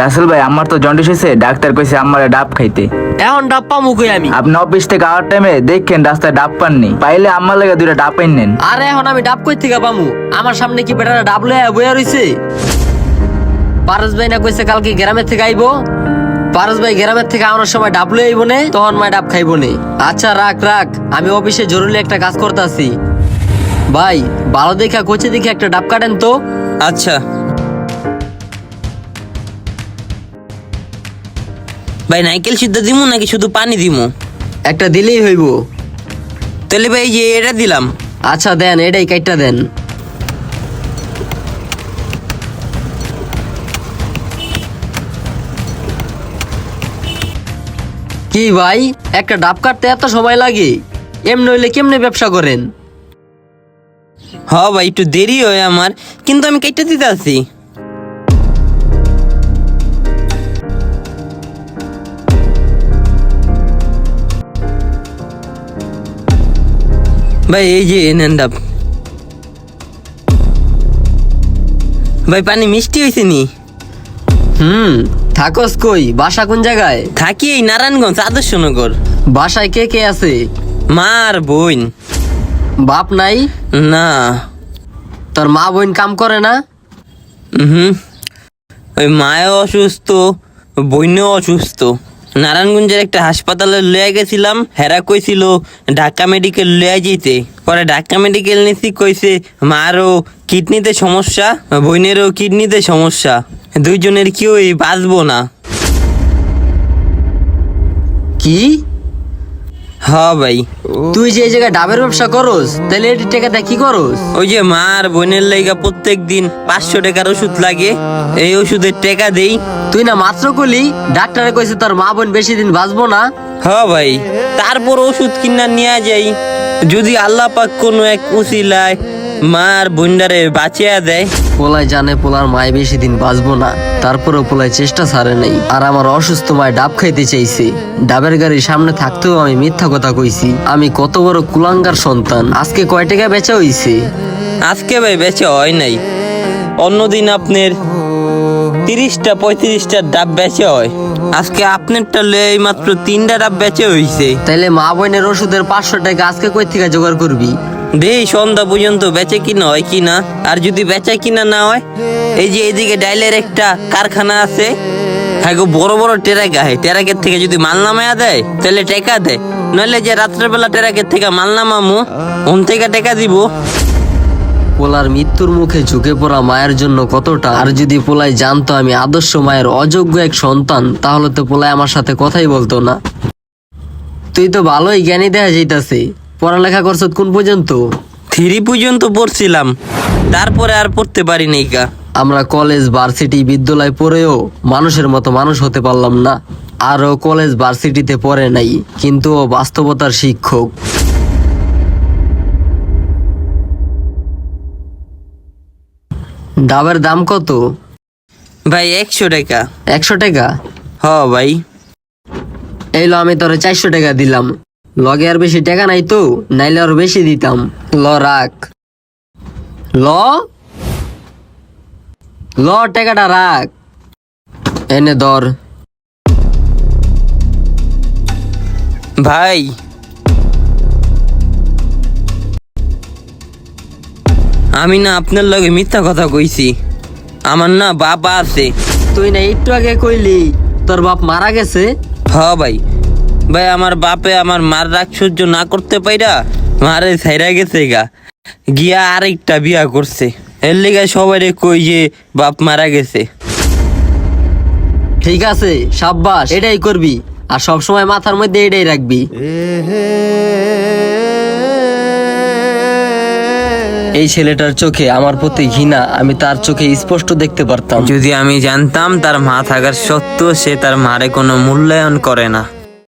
রাসেল ভাই আমার তো জন্ডিস হয়েছে ডাক্তার কইছে আমার ডাব খাইতে। এখন ডাব পামু কই আমি? আপনি অফিস থেকে আওয়ার টাইমে দেখেন রাস্তায় ডাব পাননি। পাইলে আমার লাগে দুইটা ডাব পাইন নেন আরে এখন আমি ডাব কই থেকে পামু? আমার সামনে কি বেটারা ডাব লয়ে বইয়া রইছে? পারস ভাই না কইছে কালকে গ্রামের থেকে আইবো। পারস ভাই গ্রামের থেকে আনার সময় ডাব লয়ে আইবো নে তখন মাই ডাব খাইবো নে। আচ্ছা রাখ রাখ আমি অফিসে জরুরি একটা কাজ করতেছি। ভাই ভালো দেখা কোচে দেখে একটা ডাব কাটেন তো? আচ্ছা। ভাই নাইকেল সিদ্ধ দিমু নাকি শুধু পানি দিমু? একটা দিলেই হইব। তাহলে ভাই যে এটা দিলাম। আচ্ছা দেন এটাই কাইটটা দেন। কি ভাই একটা ডাব কাটতে এত সময় লাগে? এমনি হইলে কেমনে ব্যবসা করেন? হ ভাই একটু দেরি হয় আমার কিন্তু আমি কেটে দিতে আছি ভাই এই যে নেন ডাব। ভাই পানি মিষ্টি হয়েছে নি? হুম থাকস কই? বাসা কোন জায়গায়? থাকি এই নারায়ণগঞ্জ আদর্শনগর। বাসায় কে কে আছে? মা আর বোন। বাপ নাই? না। তোর মা বোন কাম করে না? হুম ওই মায়ও অসুস্থ বইনও অসুস্থ। নারায়ণগঞ্জের একটা হাসপাতালে লয়ে গেছিলাম। হেরা কইছিল, ঢাকা মেডিকেল লয়ে যেতে। পরে ঢাকা মেডিকেল নিছি কইছে মারও কিডনিতে সমস্যা, বোনেরও কিডনিতে সমস্যা। দুইজনের কেউই বাঁচবো না। কি? হ ভাই। তুই যে এই জায়গায় ডাবের ব্যবসা করস তাহলে এটি টাকাটা কি করস? ওই যে মা আর বোনের লেগা প্রত্যেক দিন পাঁচশো টাকার ওষুধ লাগে এই ওষুধের টাকা দেই। তুই না মাত্র কলি ডাক্তারে কইছে তোর মা বোন বেশি দিন বাঁচবো না। হ ভাই তারপর ওষুধ কিনা নিয়ে যাই। যদি আল্লাহ পাক কোনো এক উসিলায় মার বন্ডারে বাঁচিয়া দেয় পোলায় জানে পোলার মায় বেশি দিন বাঁচবো না। তারপরেও পোলায় চেষ্টা ছাড়ে নাই। আর আমার অসুস্থ মায় ডাব খাইতে চাইছে। ডাবের গাড়ির সামনে থাকতেও আমি মিথ্যা কথা কইছি। আমি কত বড় কুলাঙ্গার সন্তান। আজকে কয় টাকা বেচা হইছে? আজকে ভাই বেচা হয় নাই। অন্যদিন আপনার তিরিশটা পঁয়ত্রিশটা ডাব বেচে হয়। আজকে আপনারটা লয়ে মাত্র তিনটা ডাব বেচে হইছে। তাইলে মা বোনের ওষুধের পাঁচশো টাকা আজকে কই থেকে জোগাড় করবি? দেই, সন্ধ্যা পর্যন্ত বেচে কিনা হয় কিনা? আর যদি বেচা কিনা না হয়, এই যে এইদিকে ডাইলের একটা কারখানা আছে হ্যাঁ বড় বড় টেরাক আহে টেরাকের থেকে যদি মাল নামায়া দেয়, তাহলে টেকা দেয়। নইলে যে রাত্রেবেলা টেরাকের থেকে মাল নামামু ওন থেকে টেকা দিব। পোলার মৃত্যুর মুখে ঝুঁকে পড়া মায়ের জন্য কতটা? আর যদি পোলাই জানতো আমি আদর্শ মায়ের অযোগ্য এক সন্তান, তাহলে তো পোলাই আমার সাথে কথাই বলতো না। তুই তো ভালোই জ্ঞানী দেখা যাইতাছে। পড়ালেখা করছ কোন পর্যন্ত? থ্রি পর্যন্ত পড়ছিলাম। তারপরে আর পড়তে পারি নাই কা আমরা কলেজ ভার্সিটি বিদ্যালয় পড়েও মানুষের মতো মানুষ হতে পারলাম না। আরও কলেজ ভার্সিটিতে পড়ে নাই কিন্তু ও বাস্তবতার শিক্ষক। ডাবের দাম কত? ভাই একশো টাকা। একশো টাকা? হ ভাই। এই লো আমি তোরে চারশো টাকা দিলাম। লগে আর বেশি টাকা নাই তো নাইলে আর বেশি দিতাম। ল রাখ। ল? ল টাকাটা রাখ। এনে ধর। ভাই। আমি না আপনার লগে মিথ্যা কথা কইছি। আমার না বাবা আছে। তুই না একটু আগে কইলি তোর বাপ মারা গেছে? হ ভাই। ভাই আমার বাপে আমার মার রাগ সহ্য না করতে পাইরা মারে ছাইরা গেছে গা। গিয়া আরেকটা বিয়া করছে। এর লেগে সবাই কই যে বাপ মারা গেছে। ঠিক আছে সাব্বাস এটাই করবি। আর সব সময় মাথার মধ্যে এটাই রাখবি। এই ছেলেটার চোখে আমার প্রতি ঘৃণা আমি তার চোখে স্পষ্ট দেখতে পারতাম। যদি আমি জানতাম তার মা থাকার সত্ত্বেও সে তার মারে কোনো মূল্যায়ন করে না।